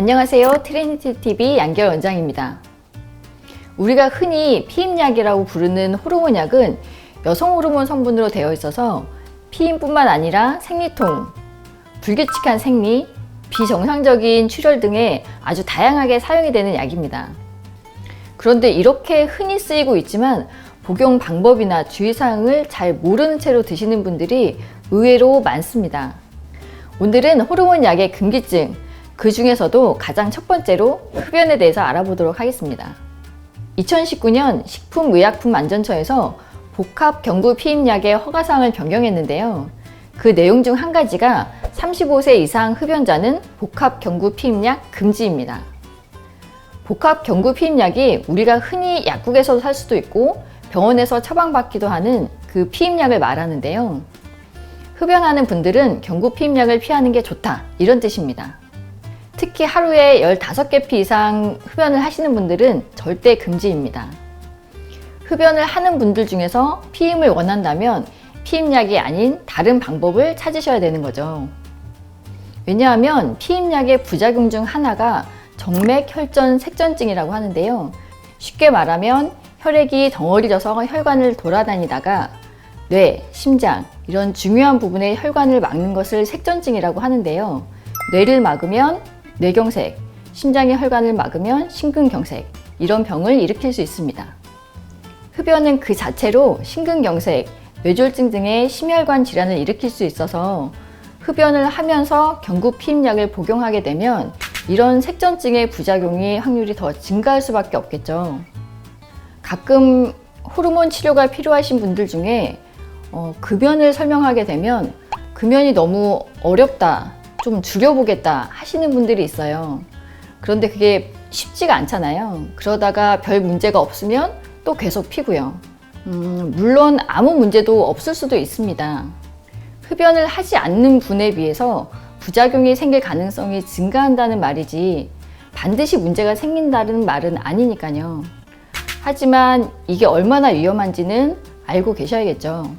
안녕하세요. 트리니티 TV 양결 원장입니다. 우리가 흔히 피임약이라고 부르는 호르몬 약은 여성 호르몬 성분으로 되어 있어서 피임뿐만 아니라 생리통, 불규칙한 생리, 비정상적인 출혈 등에 아주 다양하게 사용이 되는 약입니다. 그런데 이렇게 흔히 쓰이고 있지만 복용 방법이나 주의사항을 잘 모르는 채로 드시는 분들이 의외로 많습니다. 오늘은 호르몬 약의 금기증, 그 중에서도 가장 첫 번째로 흡연에 대해서 알아보도록 하겠습니다. 2019년 식품의약품안전처에서 복합 경구 피임약의 허가사항을 변경했는데요. 그 내용 중 한 가지가 35세 이상 흡연자는 복합 경구 피임약 금지입니다. 복합 경구 피임약이 우리가 흔히 약국에서 살 수도 있고 병원에서 처방받기도 하는 그 피임약을 말하는데요. 흡연하는 분들은 경구 피임약을 피하는 게 좋다 이런 뜻입니다. 특히 하루에 15개 피 이상 흡연을 하시는 분들은 절대 금지입니다. 흡연을 하는 분들 중에서 피임을 원한다면 피임약이 아닌 다른 방법을 찾으셔야 되는 거죠. 왜냐하면 피임약의 부작용 중 하나가 정맥 혈전 색전증이라고 하는데요. 쉽게 말하면 혈액이 덩어리져서 혈관을 돌아다니다가 뇌, 심장 이런 중요한 부분의 혈관을 막는 것을 색전증이라고 하는데요. 뇌를 막으면 뇌경색, 심장의 혈관을 막으면 심근경색 이런 병을 일으킬 수 있습니다. 흡연은 그 자체로 심근경색, 뇌졸중 등의 심혈관 질환을 일으킬 수 있어서 흡연을 하면서 경구 피임약을 복용하게 되면 이런 색전증의 부작용이 확률이 더 증가할 수밖에 없겠죠. 가끔 호르몬 치료가 필요하신 분들 중에 어, 금연을 설명하게 되면 금연이 너무 어렵다, 좀 줄여보겠다 하시는 분들이 있어요. 그런데 그게 쉽지가 않잖아요. 그러다가 별 문제가 없으면 또 계속 피고요. 음, 물론 아무 문제도 없을 수도 있습니다. 흡연을 하지 않는 분에 비해서 부작용이 생길 가능성이 증가한다는 말이지 반드시 문제가 생긴다는 말은 아니니까요. 하지만 이게 얼마나 위험한지는 알고 계셔야겠죠.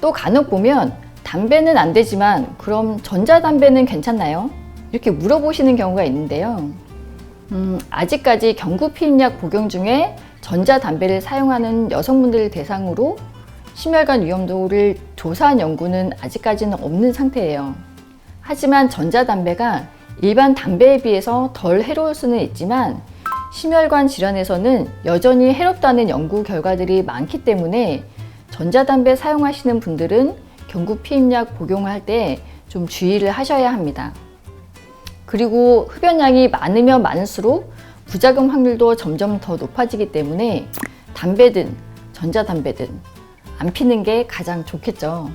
또 간혹 보면 담배는 안 되지만 그럼 전자담배는 괜찮나요? 이렇게 물어보시는 경우가 있는데요. 음, 아직까지 경구 피임약 복용 중에 전자담배를 사용하는 여성분들 대상으로 심혈관 위험도를 조사한 연구는 아직까지는 없는 상태예요. 하지만 전자담배가 일반 담배에 비해서 덜 해로울 수는 있지만 심혈관 질환에서는 여전히 해롭다는 연구 결과들이 많기 때문에 전자담배 사용하시는 분들은 경구 피임약 복용할 때 좀 주의를 하셔야 합니다. 그리고 흡연량이 많으면 많을수록 부작용 확률도 점점 더 높아지기 때문에 담배든 전자담배든 안 피는 게 가장 좋겠죠.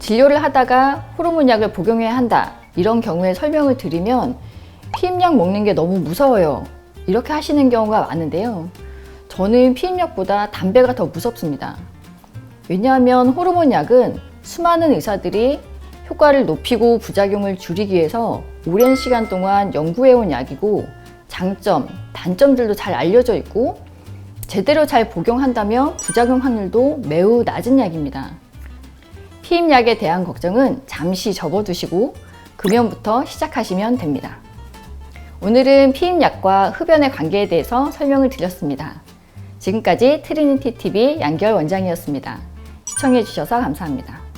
진료를 하다가 호르몬 약을 복용해야 한다. 이런 경우에 설명을 드리면 피임약 먹는 게 너무 무서워요. 이렇게 하시는 경우가 많은데요. 저는 피임약보다 담배가 더 무섭습니다. 왜냐하면 호르몬 약은 수많은 의사들이 효과를 높이고 부작용을 줄이기 위해서 오랜 시간 동안 연구해온 약이고 장점, 단점들도 잘 알려져 있고 제대로 잘 복용한다면 부작용 확률도 매우 낮은 약입니다. 피임약에 대한 걱정은 잠시 접어두시고 금연부터 시작하시면 됩니다. 오늘은 피임약과 흡연의 관계에 대해서 설명을 드렸습니다. 지금까지 트리니티 TV 양결 원장이었습니다. 시청해주셔서 감사합니다.